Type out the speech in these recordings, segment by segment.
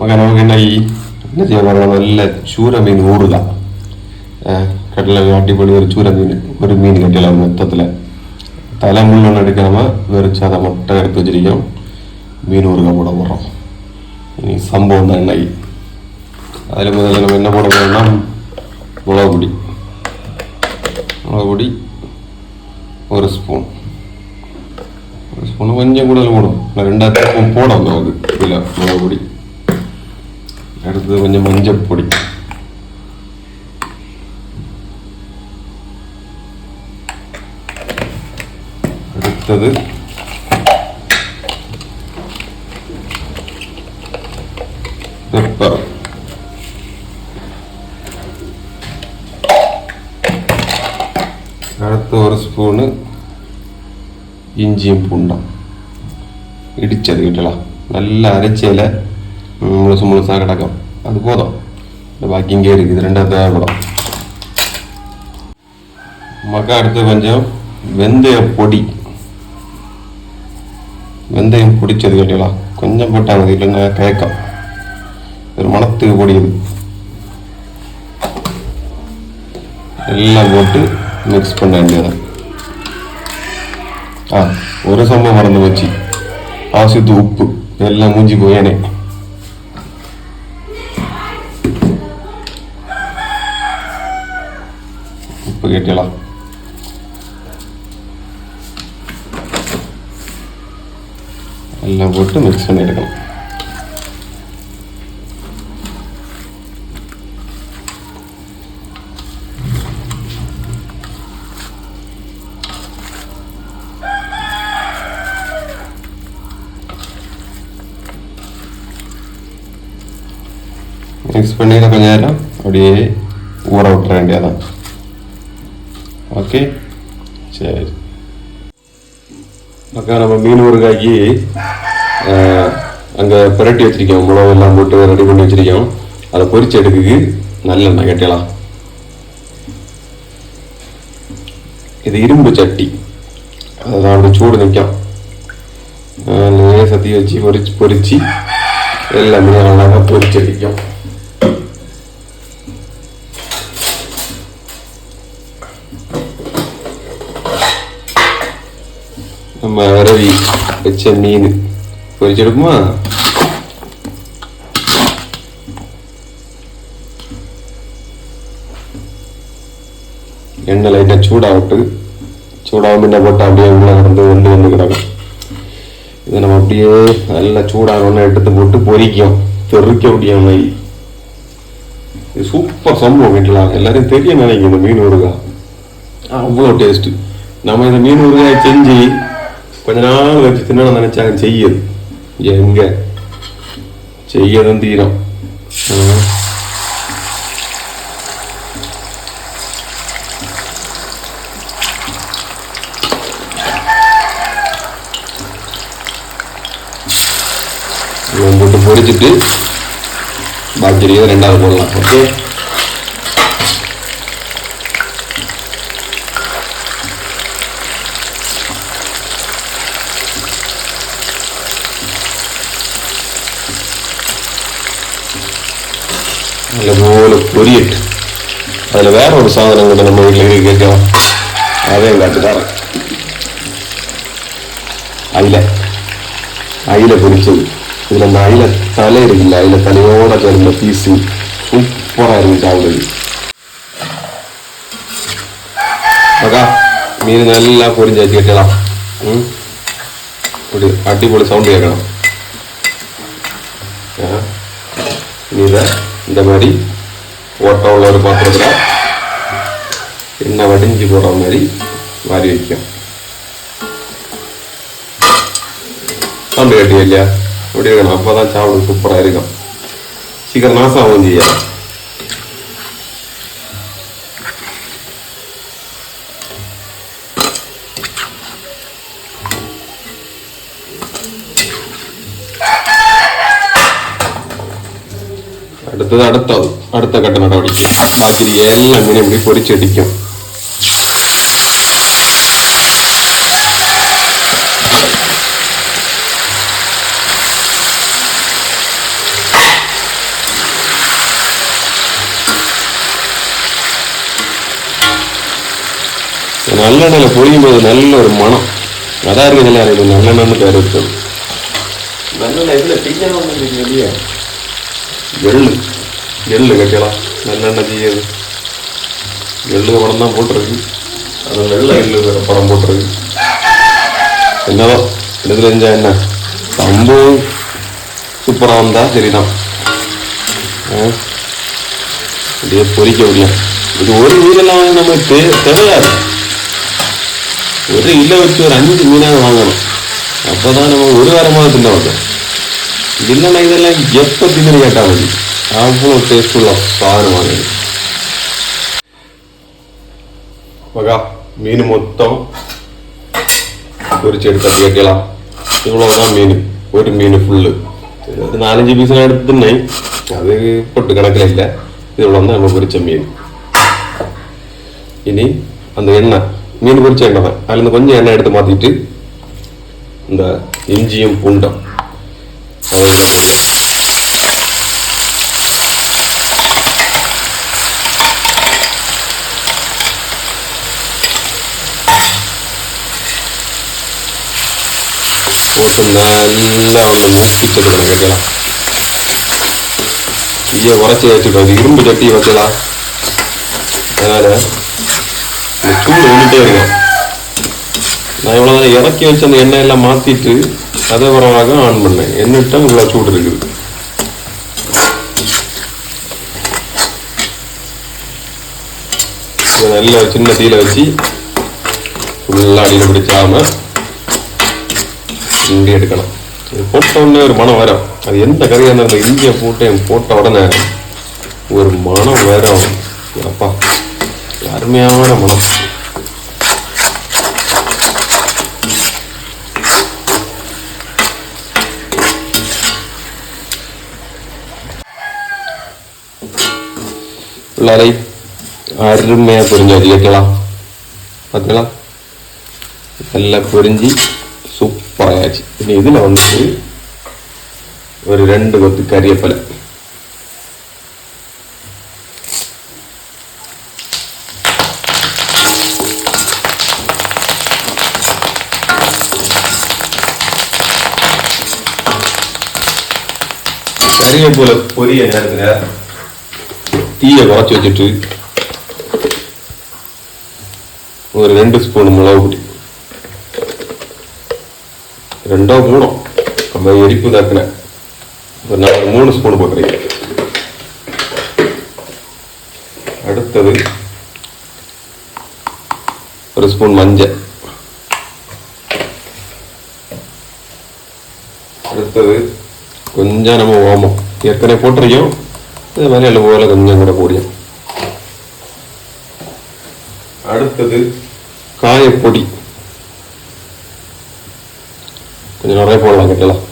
മകനെ മകനെ ഈ എന്നാ ചെയ്യാൻ പറയുക നല്ല ചൂര മീൻ ഊറുക കടല അടിപൊളി ഒരു ചൂര മീൻ ഒരു മീൻ കിട്ടിയല്ല മൊത്തത്തിൽ. തല മുള്ളൊന്നും എടുക്കാമ വെറിച്ചാത മുട്ട എടുത്ത് വെച്ചിരിക്കണം മീൻ ഊറുക കൂടെ കുറവ് ഇനി സംഭവം തന്നെ ഈ? അതിൽ മുതൽ എന്നെ കൂടെ വേണം മുളക് പൊടി. മുളക് പൊടി ഒരു സ്പൂൺ. ഒരു സ്പൂൺ കൊഞ്ചം കൂടുതൽ കൂടും രണ്ടായിരത്തി പോടാം നമുക്ക് ഇല്ല മുളക് പൊടി. நமக்கு இதில் மிளகு பொடி அடுத்தது கொஞ்சம் மஞ்சள் பொடி அடுத்தது பெப்பர் அடுத்து ஒரு ஸ்பூனு இஞ்சியும் பூண்டும் இடிச்சது கிட்டலாம் நல்லா அரைச்சையில் முழுசு முழுசாக கிடக்கும். அது போதும். இந்த பாக்கி இங்கே இருக்குது ரெண்டாவது தேவைப்படும். மக்கா அடுத்து கொஞ்சம் வெந்தய பொடி. வெந்தயம் பிடிச்சது கேட்டீங்களா? கொஞ்சம் போட்டால் அது இல்லைன்னா கேட்கும் ஒரு மணத்துக்கு பொடியுது. எல்லாம் போட்டு மிக்ஸ் பண்ண வேண்டியது ஆ ஒரு சம்பவம் மறந்து வச்சு ஆசித்து உப்பு. எல்லாம் மூஞ்சி போயேனே. സ്പഗേറ്റി എല്ലാം പോയിട്ട് മിക്സ് പണിയെടുക്കണം മിക്സ് പണിയിലൊക്കെ നേരം അവിടെ ഊറ വിട്ടേണ്ടതാണ് ஓகே? சரி. அக்கா நம்ம மீன் ஊறுகாய்க்கு அங்கே புரட்டி வச்சிருக்கோம் மிளகு எல்லாம் போட்டு ரெடி பண்ணி வச்சிருக்கோம் அதை பொறிச்சு எடுக்குது நல்லெண்ணெய் கட்டலாம் இது இரும்பு சட்டி. அதான் அப்படி சூடு நிற்கும் நிறைய சத்தி வச்சு பொறிச்சு பொறிச்சு எல்லாமே நல்லா பொறிச்சு எடுக்கும். நம்ம வச்ச மீன் பொரிச்செடுக்குமா எண்ணெய் லைட்டாக சூடாகட்டு சூடாக என்ன போட்டால் அப்படியே உள்ளே வந்து வெந்து வந்து கிடக்கும் இதை நம்ம அப்படியே நல்லா சூடாகணும்னு எடுத்து போட்டு பொரிக்கும் தெறிக்க முடியாம இது சூப்பர் சம்பவம் வீட்டில் எல்லாரையும் தெரிய நினைக்கும் இந்த மீன் ஊறுகாய் அவ்வளோ டேஸ்ட்டு நம்ம இந்த மீன் ஊறுகாய் செஞ்சு கொஞ்ச நாள் வச்சு தின்னு நினைச்சாங்க. செய்யது எங்க செய்யதும் தீரம். போட்டு பொரிச்சிட்டு பாக்கி ரெண்டாவது போடலாம். ஓகே? നല്ലപോലെ പൊരിയിട്ട്. അതിൽ വേറൊരു സാധനം കൊണ്ട് നമ്മൾ വീട്ടിലേക്ക് കേൾക്കാം. കാട്ടി തറ അയില. അയില പൊരിച്ചത്. ഇതിലൊന്ന് അയില തലയിരിക്കില്ല അയില തലയോടെ ചേർന്ന പീസ് സൂപ്പറായിരുന്നു ചാവലി മീൻ നല്ല പൊരിഞ്ചാറ്റി കെട്ടണം ഒരു അടിപൊളി സൗണ്ട് കേൾക്കണം. ഇനി ഇതാ இப்படி அடிப்பொழி சவுண்டு கேட்கணும் ஆ. இனி இதை இந்த மாதிரி ஓட்டம் உள்ள ஒரு பாத்திரத்தில் எண்ணெய் வடிஞ்சு போடுற மாதிரி வாரி வைக்கும் சவுண்டு கேட்டியா இல்லையா அப்படி இருக்கணும் அப்போ தான் சாப்பிட சூப்பராக இருக்கும் சீக்கிரம் நாசம் ஆகும் செய்யா അടുത്തത് അടുത്ത അടുത്ത ഘട്ട നടപടിക്ക് ബാക്കി എല്ലാം ഇങ്ങനെ ഇവിടെ പൊരിച്ചടിക്കും നല്ലെണ്ണയിൽ പൊഴിയുമ്പോൾ നല്ലൊരു മണം. അതായിരിക്കും ചില അറിയുന്നത് നല്ലെണ്ണെന്ന് പേരെടുത്തത് നല്ല ഇതിൽ എത്തിക്കാനൊന്നും വലിയ വെള്ളി. எள்ளு எள்ளு கட்டலாம் நல்லெண்ணெய் செய்யாது எள்ளு படம் தான் போட்டிருக்கு. அது வெள்ளை எள்ளு வேற படம் போட்டிருக்கு. என்னதான் இதில் செஞ்சா என்ன? சம்பவம் சூப்பராக இருந்தால் சரிதான். ஆ? பொறிக்க பொரிக்க முடியும் இது ஒரு மீனெல்லாம் வாங்கி நம்ம தே தேவையாது. ஒரு இல்லை வச்சு ஒரு அஞ்சு மீனாக வாங்கணும். அப்போ தான் நம்ம ஒரு வாரமாக தின்ன வந்தோம் இல்லைன்னா இதெல்லாம் எப்போ தின்னு கேட்டால் மதி. அவ்வளோ டேஸ்ட்டுள்ள சாறு வாங்கி. மகா மீன் மொத்தம் பொரிச்சு எடுத்து கேட்கலாம். இவ்வளோதான் மீன். ஒரு மீன் ஃபுல்லு அது நாலஞ்சு பீஸ் எடுத்து தின்னேன். அது பொட்டு கணக்கில் இல்லை. இவ்வளோ தான் நம்ம பொரிச்ச மீன். இனி அந்த எண்ணெய் மீன் பொரிச்ச எண்ணெய் தான். அதுல இருந்து கொஞ்சம் எண்ணெய் எடுத்து மாற்றிட்டு இந்த இஞ்சியும் பூண்டம் அதை போட்டு நல்லா வந்து மூப்பிச்சது கணக்கெல்லாம் இதை உரைச்சி வச்சுட்டோம் இது இரும்பு சட்டி வச்சலாம். அதனால் இந்த சூடு வந்துட்டே இருக்கும் நான் இவ்வளோ நேரம் இறக்கி வச்சு அந்த எண்ணெய் எல்லாம் மாற்றிட்டு அதை பிறகு ஆன் பண்ணேன். என்னட்டா இவ்வளோ சூடு இருக்குது. நல்ல சின்ன தீயில வச்சு ஃபுல்லாக அடியில் பிடிச்சாமல் இங்கே எடுக்கணும் இது போட்ட உடனே ஒரு மனம் வரும் அது எந்த கறியாக இருந்தாலும் இங்கே போட்டு போட்ட உடனே ஒரு மனம் வரும். அப்பா அருமையான மனம். உள்ளாரை அருமையாக பொரிஞ்சாச்சு கேட்கலாம் பார்த்தீங்களா நல்லா பொரிஞ்சு சூப்பராயாச்சு இனி இதில் வந்துட்டு ஒரு ரெண்டு கொத்து கறியப்பலை கறிவேப்பிலை பொரிய நேரத்தில் தீயை குறைச்சி வச்சுட்டு ஒரு ரெண்டு ஸ்பூன் மிளகு பொடி ரெண்டோ மூணோ. நம்ம எரிப்பு தக்கினேன் ஒரு நான் ஒரு மூணு ஸ்பூன் போட்டுறேன் அடுத்தது ஒரு ஸ்பூன் மஞ்சள். அடுத்தது கொஞ்சம் நம்ம ஓமம். ஏற்கனவே போட்டிருக்கோம். இது மாதிரி எல்லாம் போகல கொஞ்சம் கூட போடியும் அடுத்தது காயப்பொடி. கொஞ்சம் நிறைய போடலாம் கட்டலாம்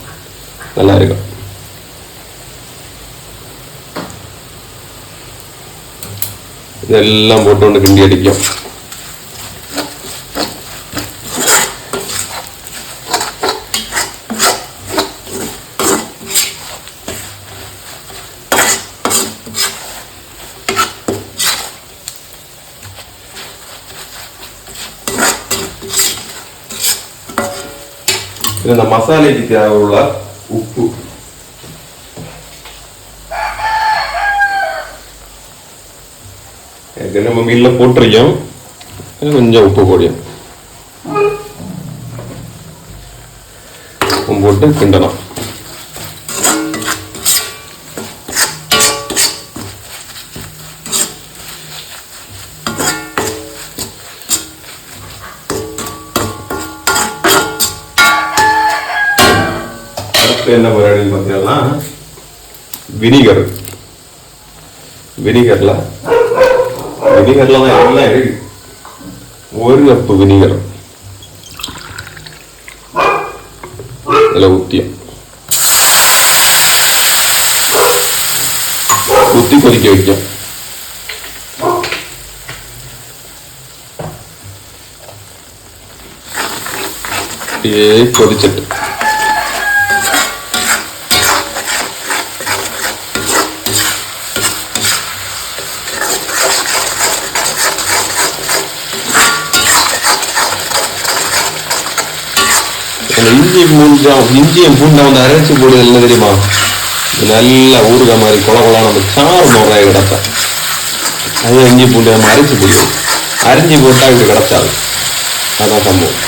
நல்லா இருக்கும் இதெல்லாம் போட்டு ஒன்று கிண்டி அடிக்கும் மசாலைக்கு தேவையுள்ள உப்பு நம்ம மீன்ல போட்டிருக்கோம் கொஞ்சம் உப்பு போடியும் போட்டு கிண்டலாம் ರಾಷ್ಟ್ರೀಯ ಬರಡಿ ಮಧ್ಯಾಹ್ನ ವಿನಿಗರ್ വിനിഗറില വിനിഗറില എല്ലാം എഴുതി ഒരു കപ്പ് വിനിഗർ. അല്ല കുത്തിയ. കുത്തി കൊതിക്ക വയ്ക്കാം. കൊതിച്ചിട്ട്. வைக்கும் அப்படியே கொதிச்சிட்டு அந்த இஞ்சி பூண்டா இஞ்சியும் பூண்டா வந்து அரைச்சி போடுறது என்ன தெரியுமா இது நல்லா ஊறுகாய் மாதிரி குள குளம் நம்ம சாறு முறைய கிடப்ப அது இஞ்சி பூண்டு நம்ம அரைச்சி போடுவோம் அரிஞ்சு போட்டா இப்படி கிடச்சாது அதான் சம்பவம்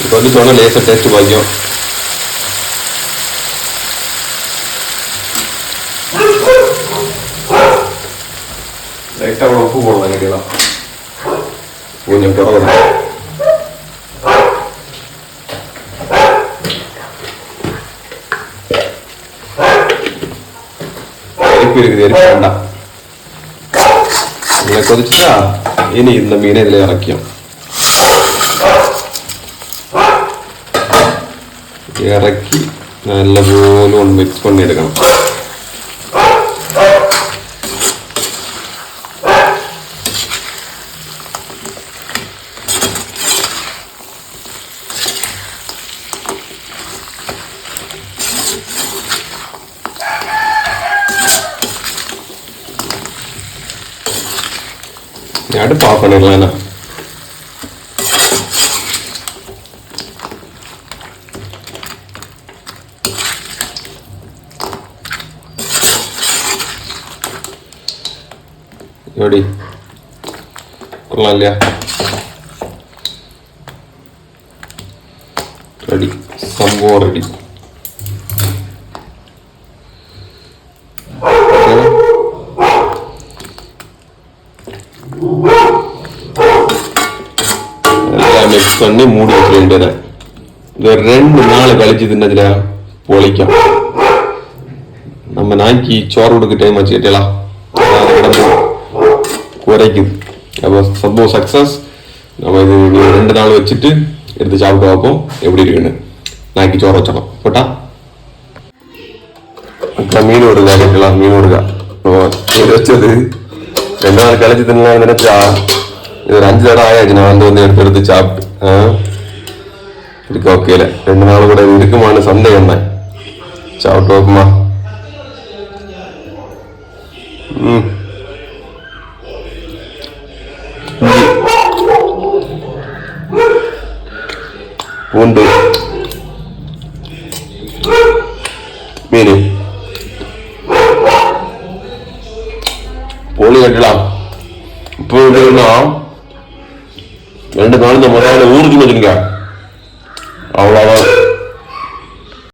இப்போ வந்து சொன்ன லேசர் டேஸ்ட் பாக்கியம் லைட்டாக கூட உப்பு போடலாம் கேட்கலாம் கொஞ்சம் குறவு எரிப்பு இருக்குது எரிப்பு வேண்டாம் இதில் கொதிச்சுட்டா இனி இந்த மீனை இதில் இறக்கியும் இறக்கி நல்ல போல ஒன்று மிக்ஸ் அடுப்பு ஆஃப் பண்ணிடலாம் என்ன எப்படி கொள்ளலாம் இல்லையா ரெடி சம்போ ரெடி பண்ணி மூடி வச்சிட வேண்டியது. இது ரெண்டு நாள் கழிச்சு தின்னதுல பொழிக்கும். நம்ம நாய்க்கு சோறு கொடுக்க டைம் வச்சு குறைக்குது. அப்போ சப்போஸ் சக்ஸஸ் நம்ம இது ரெண்டு நாள் வச்சுட்டு எடுத்து சாப்பிட்டு பார்ப்போம். எப்படி இருக்குன்னு. நாய்க்கு சோறு வச்சிடலாம். போட்டா? அக்கா மீன் வருதா கேட்கலாம் மீன் வருதா? இது வச்சது ரெண்டு நாள் கழிச்சு தின்னா நினைச்சா இது ஒரு அஞ்சு தடவை ஆயாச்சு. நான் வந்து வந்து எடுத்து எடுத்து சாப்பிட்டு. ഇടുക്ക ഓക്കെയില്ല രണ്ടു നാൾ കൂടെ ഇടുക്കുമാണ് സൺഡേ എണ്ണ ചാവട്ടോ ഉപ്പുമ പൂണ്ട്. മീന്. പൊളി കെട്ടിടാം ரெண்டு